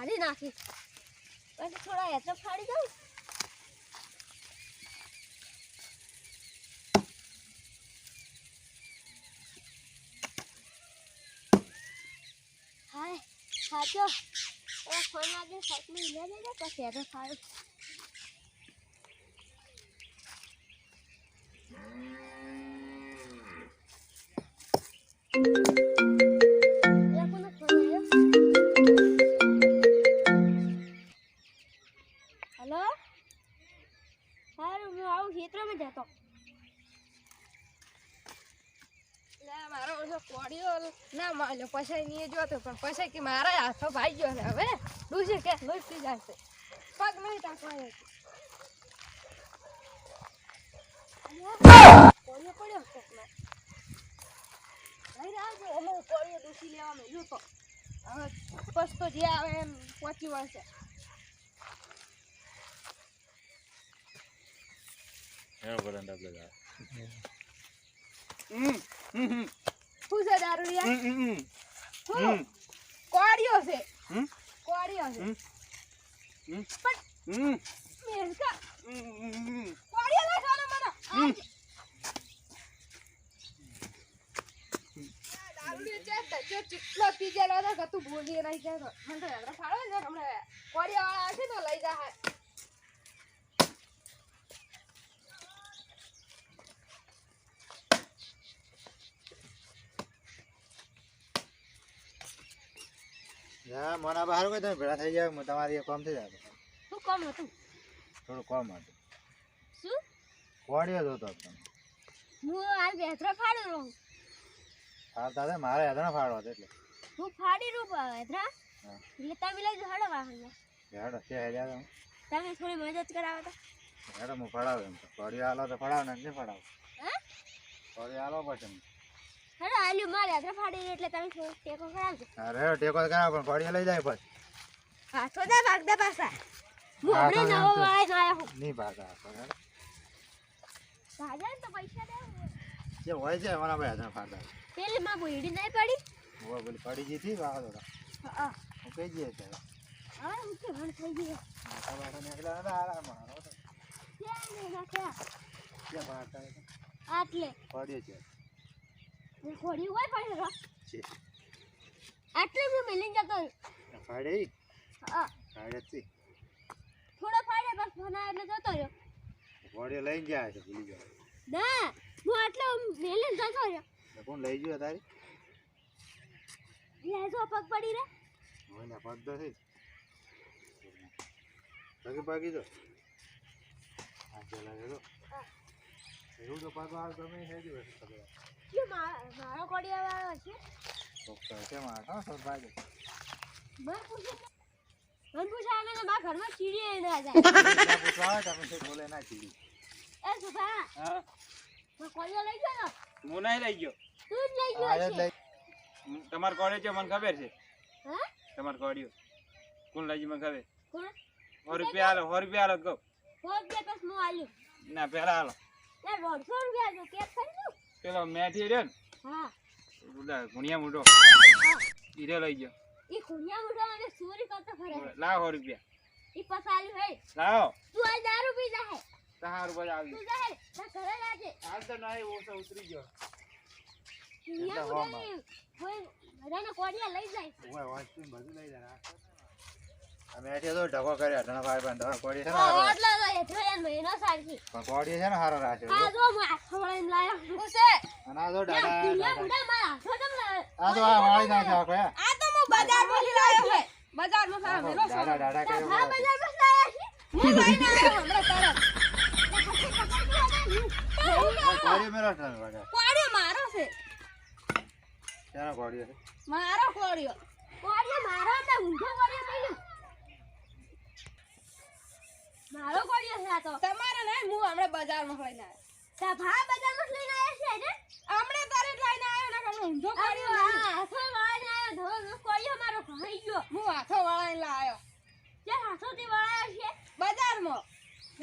પછી થોડા હેઠળ ફાડી દઉં. હાય, સાચો. એ ફોન લાગે સાઈડમાં લે લેજો પછી હેઠળ ફાડું. ના માન્યો પછી નહીં જોતો પણ પછી કે મારા હાથો ભાઈ ગયો ને હવે. ડૂસી કે? લૂસી જશે પગ નહીં તાકવાનો કોડિયો પડ્યો કોકનો નહીં? આવજો અમે કોડિયો ડૂસી લેવા મેલ્યું તો. હવે પસ્તો તો જે આવે એમ પહોંચી વળશે શું છે દારૂડિયા શું? કોડિયો છે. હમ? કોડિયો છે. હમ? પણ મેલકા. કોડિયો ના ખાનો મને. છે. ચીટલો પીજેલો હતો તું ભૂલી નહીં જતો મને તો ફાળો ને હમણાં કોડિયા વાળા હશે તો લઈ જા યા મને બહાર કોઈ તમે ભેળા થઈ જાય તમારી કોમ થઈ જાય શું કોમ હતું? થોડું કોમ હતું. શું? કોડિયો જોતો તમે. હું આ બેતરા ફાડી રહું. હા હતા? મારે હેદણા ફાડવા હતા એટલે. હું ફાડી રહું બેતરા હા. એટલે તમે લઈ જાઓ હડો વાહન હેડો છે હેડ્યા તમે થોડી મદદ કરાવો તો. હેડો હું ફાડાવ એમ તો. કોડિયો હાલો તો ફાડાવ ને નહીં ફડાવ. હા? કોડિયો હાલો પછી હડો આલ્યુ મારે બેતરા ફાડી એટલે તમે ટેકો કરાવજો. અરે ટેકો કરાવ પણ કોડિયો લઈ જાય પછી. હાથો દે ભાગદા પાછા. હું હમણે નવો તો. આયા હું. નહીં ભાગા ભાજા તો પૈસા દે જે હોય છે મારા ભાઈ હેદણા ફાડતા. પેલી માં બોયડી નહીં પડી? હું બોલી પડી ગઈ હતી વાહ દોડા હા હું. કહી જઈએ છે હવે હું કે ભણ થઈ માથા બાથા નીકળ્યા હતા આરામ મારો ક્યાં નહીં નાખ્યા? ક્યાં હતા? આટલે. પડ્યો છે ખોડી હોય પડે આટલે હું મિલી જતો. ફાડે? હા. ફાડે જ છે. થોડો ફાડે બસ ફોન એટલે જતો રહ્યો. ઘોડી લઈ ગયા છે ભૂલી ગયો. ના હું આટલે મેલી જતો રહ્યો. કોણ લઈ ગયો તારી? લેજો પગ પડી રે. હોય ને પગ તો થઈ પગે પગી દો હા ચાલો ચાલો. એવું તો પગ આ તમે હે ગયું હશે ખબર. કે મારો કોડી આવ્યો છે. તો છે માર સરભાઈ મેં પૂછ્યું મને પૂછે. મને પૂછે આને તો મારા ઘરમાં ચીડી ના જાય પૂછવા તમે શું બોલે ના ચીડી. એ સુભા હા? મારો કોડિયો લઈ ગયો હું નહીં લઈ ગયો. તું જ લઈ આ ગયો જ છે. મને ખબર છે. હા? તમાર કોડિયો કોણ લઈ ગયું મને ખબર? કોણ? સો રૂપિયા હાલો સો રૂપિયા હાલો કહો. ફોન પે બસ હું આલ્યું? ના પહેલા હાલો લે દોઢસો રૂપિયા જો કેક કરી પેલો મેથી રે ને હા. ગુણિયા મોટો ઈરે લઈ ગયો. ઈ ગુણિયા મુઠા અને સુરી કરતો ફરે લાવો સો રૂપિયા. ઈ પસાલી હે લાવ. તું આ દારૂ પી જા હે સારું પછી આવી તું જા હે ના ઘરે લાગે. હાલ તો નહીં ઓછો ઉતરી ગયો. ગુણિયા. મુઠાની કોઈ બધાને કોડિયા લઈ જાય. હોય વાંચતું તું બધું લઈ જાય અમે તો ઢગો કર્યા ધણા ભાઈ પણ ધણા કોડી છે ને એટલે તો હેઠળ એને મહિનો સારથી પણ કોડી છે ને હારો રાખે આ જો હું હાથ લાયો. હું અને આ તો ના દાદા. ખુનિયા મારા આ તો આ વાળી આખો આ તો હું છે. કર્યો લાયા છે? હું આવ્યો હમણાં તરત. કોડી કોડિયો મારો છે. શેનો કોડી છે? મારો કોડિયો કોડિયા મારો તો ઊંધો કોડિયો મળ્યો મારો કોડિયો છે આ તો તમારે નહીં હું હમણાં બજારમાં લઈને આવ્યો ભા બજારમાં જ લઈને આવ્યા છે ને હમણાં તારે જ લઈને આવ્યો ને હમણાં ઊંધો કોડિયો હાથો વાળાને આવ્યો, ધોળો કોડિયો મારો ભાઈ ગયો. હું હાથો વળાઈને લાવ્યો હાથો હાથોથી વાળાયો છે? બજારમાં?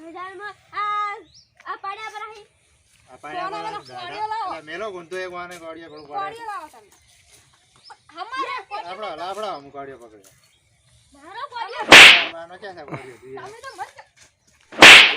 બજારમાં આ- આ પાડ્યા પર આહી. આ પાડ્યા પર કોડિયો લાવો. મેલો ગુંતો એક વાને કોડિયો ઘણું કોડિયો લાવો તમે. લાપડો લાપડો હું કોડિયો પકડ્યો. મારો કોડિયો માનો ક્યાં છે કોડિયો તમે તો મત